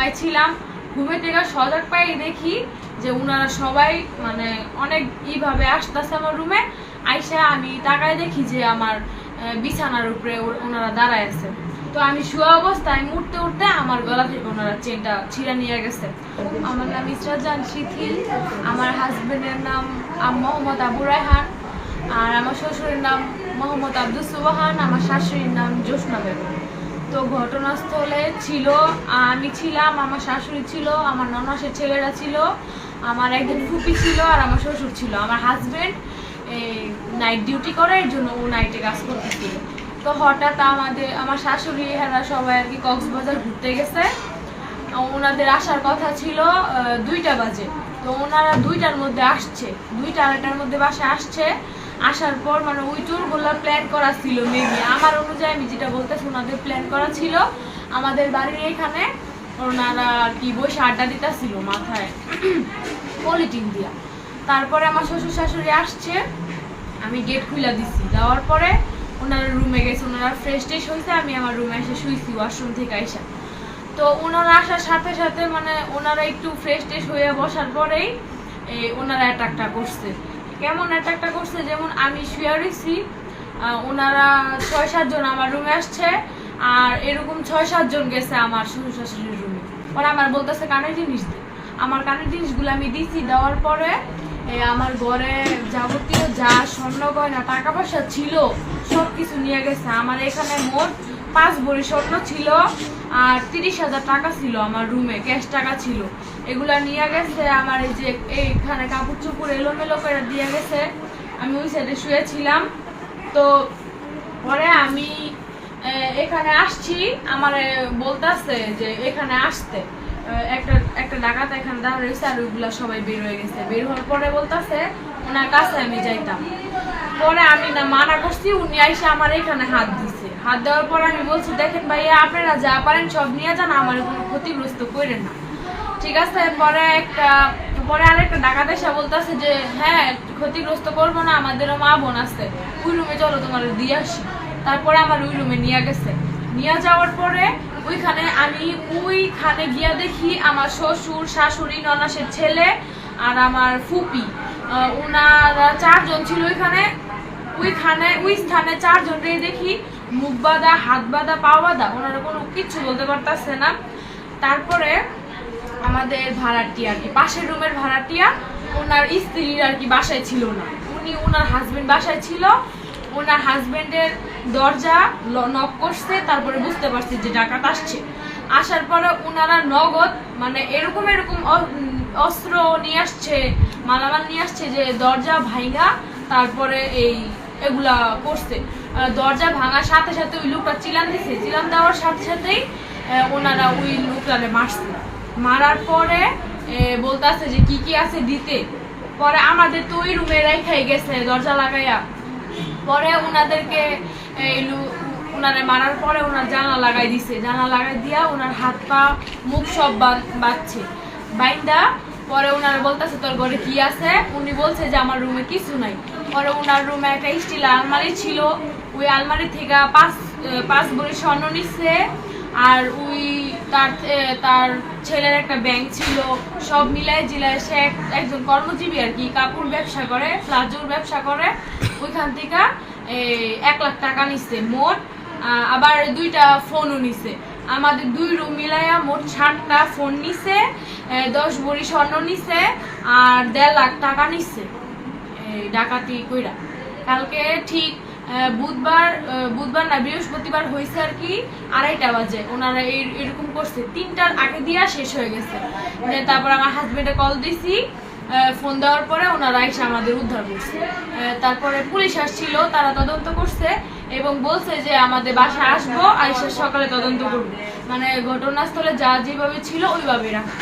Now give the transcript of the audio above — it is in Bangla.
ঘুমাইছিলাম ঘুমে থেকে সজাগ পাই দেখি যে ওনারা সবাই মানে অনেক ইভাবে আসতেছে আমার রুমে আইসা আমি তাকায় দেখি যে আমার বিছানার উপরে ওনারা দাঁড়ায় আছে। তো আমি শুয়া অবস্থায় উঠতে উঠতে আমার গলা থেকে ওনারা চেনটা ছিঁড়ে নিয়ে গেছে। আমার নাম ইসরাজান শিথিল, আমার হাজবেন্ডের নাম মোহাম্মদ আবু রায়হান, আর আমার শ্বশুরের নাম মোহাম্মদ আব্দুল সুবাহান, আমার শাশুড়ির নাম জোসনা বেগম। তো ঘটনাস্থলে ছিল, আমি ছিলাম, আমার শাশুড়ি ছিল, আমার ননাসের ছেলেরা ছিল, আমার একজন ফুপি ছিল আর আমার শ্বশুর ছিল। আমার হাজবেন্ড নাইট ডিউটি করে, এর জন্য ও নাইটে কাজ করতেছিল। তো হঠাৎ আমাদের, আমার শাশুড়ি, এরা সবাই আর কি কক্সবাজার ঘুরতে গেছে। ওনাদের আসার কথা ছিল দুইটা বাজে। তো ওনারা দুইটার মধ্যে আসছে, দুইটা আড়াইটার মধ্যে বাসে আসছে। আসার পর মানে ওই ট্যুরগুলো প্ল্যান করা ছিল মেবি আমার অনুযায়ী আমি যেটা বলতেছি, ওনাদের প্ল্যান করা ছিল। আমাদের বাড়ির এখানে ওনারা আর কি বসে আড্ডা দিতেছিল মাথায়। পলিটিন দিয়া। তারপরে আমার শ্বশুর শাশুড়ি আসছে। আমি গেট খুলে দিছি। দেওয়ার পরে ওনারা রুমে গেছে, ওনারা ফ্রেশ ট্রেশ হয়েছে আমি আমার রুমে এসে শুইছি ওয়াশরুম থেকে আইসা। তো ওনারা আসার সাথে সাথে মানে ওনারা একটু ফ্রেশ ট্রেশ হয়ে বসার পরেই, এই ওনারা অ্যাটাকটা করছে। কেমন অ্যাটাকটা করছে? যেমন আমি শুয়ে রয়েছি ওনারা ছয় সাতজন আমার রুমে আসছে, আর এরকম ছয় সাতজন গেছে আমার শ্বশুর শাশুড়ির রুমে ওরা আমার বলতেছে, কানের জিনিস দে। আমার কানের জিনিসগুলো আমি দিছি, দেওয়ার পরে আমার ঘরে যাবতীয় যা স্বর্ণ গয়না টাকা পয়সা ছিল সব কিছু নিয়ে গেছে। আমার এখানে মোট পাঁচ ভরি স্বর্ণ ছিল আর তিরিশ হাজার টাকা ছিল আমার রুমে ক্যাশ টাকা ছিল। এগুলা নিয়ে গেছে, আমার এই যে এইখানে কাপড় চোপড় এলোমেলো করে দিয়ে গেছে। আমি ওই সাইডে শুয়েছিলাম। তো পরে আমি এখানে আসছি। আমার বলতেছে যে এখানে আসতে। একটা একটা ডাকাত এখানে দাঁড়া রয়েছে আর ওইগুলা সবাই বের হয়ে গেছে। বের হওয়ার পরে বলতেছে, ওনার কাছে আমি যাইতাম। পরে আমি না মানা করছি, উনি আইসে আমার এখানে হাত দিছে। হাত দেওয়ার পর আমি বলছি, দেখেন ভাইয়া, আপনারা যা পারেন সব নিয়ে যান, আমার কোনো ক্ষতিগ্রস্ত করেন না। ঠিক আছে, পরে একটা, পরে আরেকটা ডাকাত এসে বলতেছে যে হ্যাঁ ক্ষতিগ্রস্ত করব না, আমাদেরও মা বোন আছে, ওই রুমে চলো, তোমার দিয়ে আসি। তারপরে আমার ওই রুমে নিয়ে গেছে। নিয়ে যাওয়ার পরে ওইখানে আমি ওইখানে গিয়া দেখি আমার শ্বশুর, শাশুড়ি, ননাসের ছেলে আর আমার ফুপি। ওনারা চারজন ছিল ওইখানে। ওইখানে, ওই স্থানে চারজন দেখি মুখ বাঁধা, হাত বাঁধা, পা বাঁধা, ওনারা কোনো কিচ্ছু বলতে পারতাছে না। তারপরে আমাদের ভাড়াটিয়া আর কি, পাশের রুমের ভাড়াটিয়া, ওনার স্ত্রীর আর কি বাসায় ছিল না। উনি ওনার হাজবেন্ড বাসায় ছিল, ওনার হাজবেন্ডের দরজা নক করছে, তারপরে বুঝতে পারছি যে ডাকাত আসছে। আসার পরে ওনারা নগদ মানে এরকম এরকম অস্ত্র নিয়ে আসছে, মালামাল নিয়ে আসছে যে দরজা ভাইঙ্গা তারপরে এই এগুলা করছে। দরজা ভাঙার সাথে সাথে ওই লোকটা চিলান দিছে। চিলান দেওয়ার সাথে সাথেই ওনারা ওই লোকটারে মারছে। মারার পরে বলতেছে যে কি কি আছে দিতে। পরে আমাদের তো ওই রুমে রেখাই গেছে দরজা লাগাইয়া। পরে ওনাদেরকে ওনারে মারার পরে ওনার জানা লাগাই দিছে। জানা লাগাই দিয়া ওনার হাত পা, মুখ সব বাঁধ- বাঁধছে। বাইন্দা পরে ওনারা বলতেছে, তোর ঘরে কি আছে? উনি বলছে যে, আমার রুমে কিছু নাই। পরে ওনার রুমে একটা স্টিল আলমারি ছিল। ওই আলমারি থেকে পাঁচ পাঁচ ভরি স্বর্ণ নিচ্ছে আর ওই তার তার ছেলের একটা ব্যাংক ছিল। সব মিলায় জিলায় সে একজন কর্মজীবী আর কি, কাপড় ব্যবসা করে, প্লাজোর ব্যবসা করে। ওইখান থেকে এক লাখ টাকা নিচ্ছে মোট। আবার দুইটা ফোনও নিছে। আমাদের দুই রুম মিলাইয়া মোট ষাটটা ফোন নিছে দশ বড়ি স্বর্ণ নিছে আর দেড় লাখ টাকা এই ডাকাতি কইরা। কালকে ঠিক বুধবার বুধবার না, বৃহস্পতিবার হয়েছে আর কি, আড়াইটা বাজে। ওনারা এরকম করছে। তিনটার আগে দিয়া শেষ হয়ে গেছে। তারপর আমার হাজবেন্ডে কল দিছি। ফোন দেওয়ার পরে ওনারা এসে আমাদের উদ্ধার করছে। তারপরে পুলিশ আসছিল, তারা তদন্ত করছে এবং বলছে যে আমাদের বাসা আসব আর সকালে তদন্ত করব। মানে ঘটনাস্থলে যা যেভাবে ছিল ওইভাবে রাখা